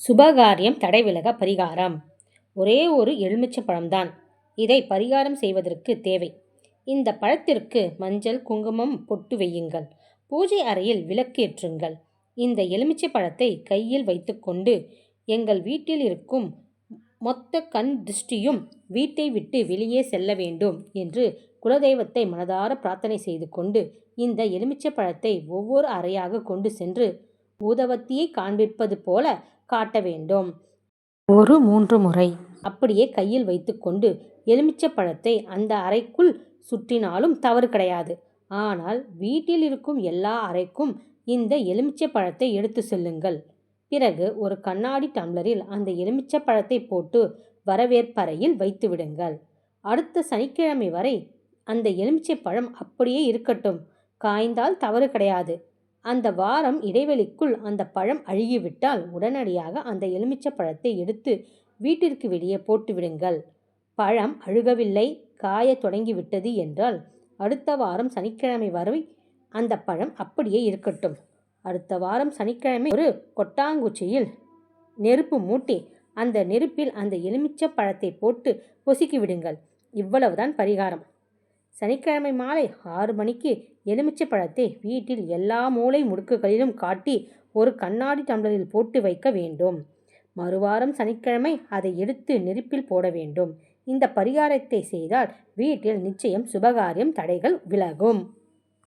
சுபகாரியம் தடைவிலக பரிகாரம். ஒரே ஒரு எலுமிச்சை பழம்தான். இதை பரிகாரம் செய்வதற்கு தேவை. இந்த பழத்திற்கு மஞ்சள் குங்குமம் பொட்டு வையுங்கள். பூஜை அறையில் விளக்கேற்றுங்கள் இந்த எலுமிச்சை பழத்தை கையில் வைத்துக்கொண்டு எங்கள் வீட்டில் இருக்கும் மொத்த கண் திருஷ்டியும் வீட்டை விட்டு வெளியே செல்ல வேண்டும் என்று குலதெய்வத்தை மனதார பிரார்த்தனை செய்து கொண்டு இந்த எலுமிச்சை பழத்தை ஒவ்வொரு அறையாக கொண்டு சென்று ஊதவத்தியை காண்பிப்பது போல காட்ட வேண்டும். ஒரு மூன்று முறை. அப்படியே கையில் வைத்துக்கொண்டு எலுமிச்சை பழத்தை அந்த அறைக்குள் சுற்றினாலும் தவறு கிடையாது. ஆனால் வீட்டில் இருக்கும் எல்லா அறைக்கும் இந்த எலுமிச்சை பழத்தை எடுத்து செல்லுங்கள். பிறகு ஒரு கண்ணாடி டம்ளரில் அந்த எலுமிச்சை பழத்தை போட்டு வரவேற்பறையில் வைத்து விடுங்கள். அடுத்த சனிக்கிழமை வரை அந்த எலுமிச்சை பழம் அப்படியே இருக்கட்டும். காய்ந்தால் தவறு கிடையாது. அந்த வாரம் இடைவெளிக்குள் அந்த பழம் அழுகிவிட்டால் உடனடியாக அந்த எலுமிச்சை பழத்தை எடுத்து வீட்டிற்கு வெளியே போட்டுவிடுங்கள். பழம் அழுகவில்லை காய தொடங்கிவிட்டது என்றால் அடுத்த வாரம் சனிக்கிழமை வரை அந்த பழம் அப்படியே இருக்கட்டும். அடுத்த வாரம் சனிக்கிழமை ஒரு கொட்டாங்குச்சியில் நெருப்பு மூட்டி அந்த நெருப்பில் அந்த எலுமிச்சை பழத்தை போட்டு பொசுக்கி விடுங்கள். இவ்வளவுதான் பரிகாரம். சனிக்கிழமை மாலை ஆறு மணிக்கு எலுமிச்சை பழத்தை வீட்டில் எல்லா மூலை முடுக்குகளிலும் காட்டி ஒரு கண்ணாடி டம்ளரில் போட்டு வைக்க வேண்டும். மறுவாரம் சனிக்கிழமை அதை எடுத்து நெருப்பில் போட வேண்டும். இந்த பரிகாரத்தை செய்தால் வீட்டில் நிச்சயம் சுபகாரியம் தடைகள் விலகும்.